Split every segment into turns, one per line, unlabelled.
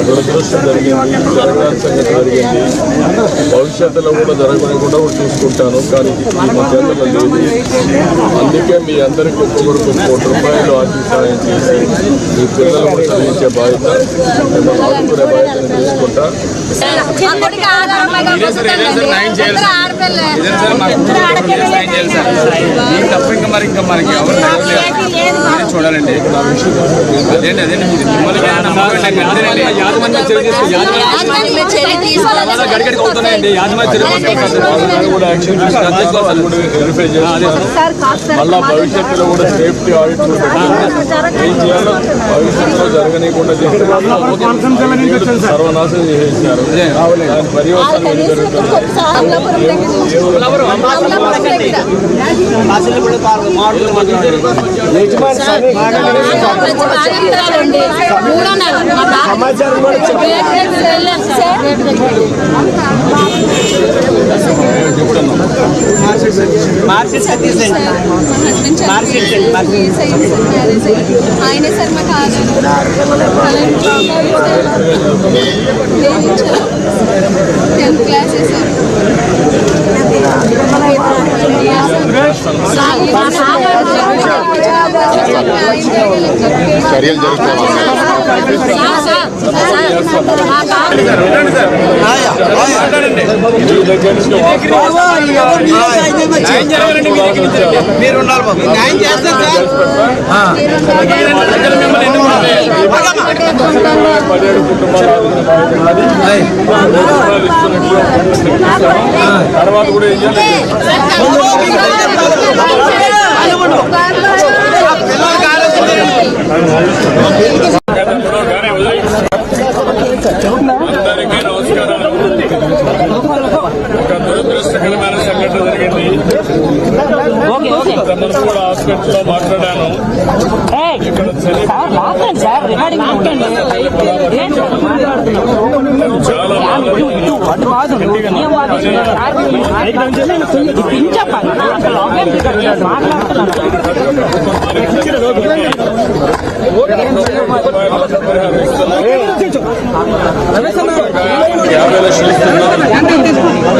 దురదృష్టం జరిగింది జరగాల్సిన జరిగింది భవిష్యత్తులో కూడా జరగకుండా కూడా చూసుకుంటాను కానీ లేదు. అందుకే మీ అందరికీ ఒక్కొక్కరికి ఒక కోటి రూపాయలు ఆర్థిక సహాయం చేసి మీ పిల్లలు కూడా చదివించే బాధ్యత మిమ్మల్ని ఆదుకునే బాధ్యత నేను తీసుకుంటా
తప్ప ఇంకా మరి ఇంకా మనకి ఎవరు చూడాలండి
మళ్ళా భవిష్యత్తులో కూడా సేఫ్టీ ఆడిట్ ఏం చేయాలో భవిష్యత్తులో జరగనీయకుండా సర్వనాశనం చేసేసారు దాని ఏం జరుగుతుంది
అమలాపురం దగ్గర. మూడో నెల సార్.
మార్కెట్
మా హస్బెండ్ టెన్త్ సార్
చర్యలు
బాబు న్యాయం చేస్తారు
పదిహేడు కుటుంబాలు తర్వాత కూడా ఏం చేయాలి దురదృష్టకరమైన సంఘటన జరిగింది. ఇంతమంది కూడా హాస్పిటల్లో మాట్లాడాను. ఇక్కడ చలి యాభై లక్షలు ఇస్తున్నాం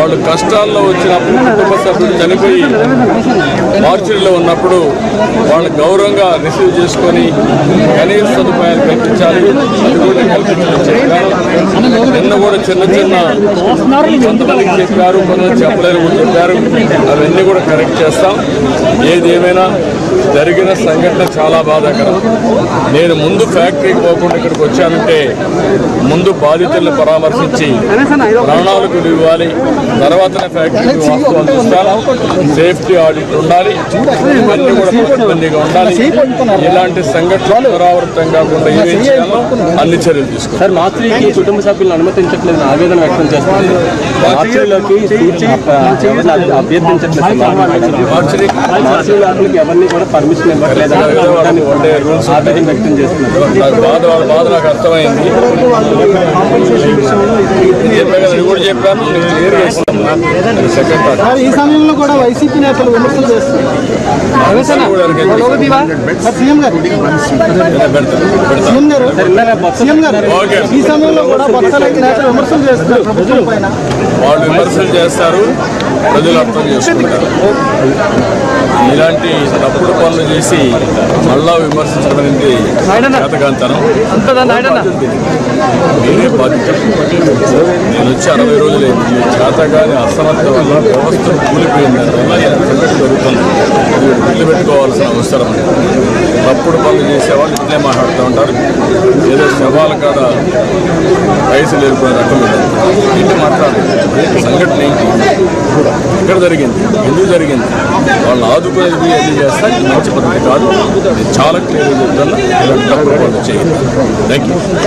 వాళ్ళు కష్టాల్లో వచ్చినప్పుడు కుటుంబ సభ్యులు చనిపోయి మార్చురీలో ఉన్నప్పుడు వాళ్ళు గౌరవంగా రిసీవ్ చేసుకొని కనీస సదుపాయాలు కల్పించాలి. అది కూడా కల్పించాలి నిన్న కూడా చిన్న చిన్న కొంతమందికి చెప్పారు కొంతమంది చెప్పలేరు కూడా చెప్పారు. అవన్నీ కూడా కరెక్ట్ చేస్తాం. ఏది ఏమైనా జరిగిన సంఘటన చాలా బాధాకరం. నేను ముందు ఫ్యాక్టరీకి పోకుండా ఇక్కడికి వచ్చానంటే ముందు బాధితులను పరామర్శించి ప్రాణాలకు ఇవ్వాలి. తర్వాతనే ఫ్యాక్టరీకి వాస్తవాలు చూస్తాను సేఫ్టీ ఆడిట్ ఉండాలి. ఇవన్నీ కూడా పకడ్బందీగా ఉండాలి. ఇలాంటి సంఘటనలు పునరావృతం కాకుండా అన్ని చర్యలు తీసుకుంటారు
కుటుంబ సభ్యులు కుటుంబ సభ్యులను అనుమతించట్లేదు ఆవేదన వ్యక్తం చేస్తుంది. మార్చిలోకి అభ్యర్థించట్లేదు. ఎవరిని కూడా పర్మిషన్ ఇవ్వట్లేదు అని
వన్ డే రూల్స్
ఆవేదన వ్యక్తం చేస్తున్నారు.
బాధ నాకు అర్థమైంది చెప్పాను
ఈ సమయంలో కూడా వైసీపీ నేతలు విమర్శలు చేస్తున్నారు. ఈ సమయంలో కూడా
వాళ్ళు విమర్శలు చేస్తారు ప్రజలు అర్థం చేసుకుంటారు. ఇలాంటి తప్పుడు పనులు చేసి మళ్ళా విమర్శించడం అనేది నేనే బాధ్యత నేను వచ్చి అరవై రోజులు ఈ చేతగాని అసమర్థ వల్ల వ్యవస్థ కూలిపోయిందని సంగతి జరుగుతుంది. పెట్టుకోవాల్సిన అవసరం. తప్పుడు పనులు చేసేవాళ్ళు ఇట్లే మాట్లాడుతూ ఉంటారు. ఏదో శవాల కాడ పైసలు ఎదుర్కొనే రకం ఇది. ఏంటి మాట్లాడాలి సంఘటన ఏంటి? ఎక్కడ జరిగింది? ఎందుకు జరిగింది? వాళ్ళని ఆదుకునేది మీరు చేస్తా మంచి పద్ధతి కాదు. చాలా క్లియర్గా చెప్తాను ఇలాంటి డబ్బులు పనులు చేయండి థ్యాంక్ యూ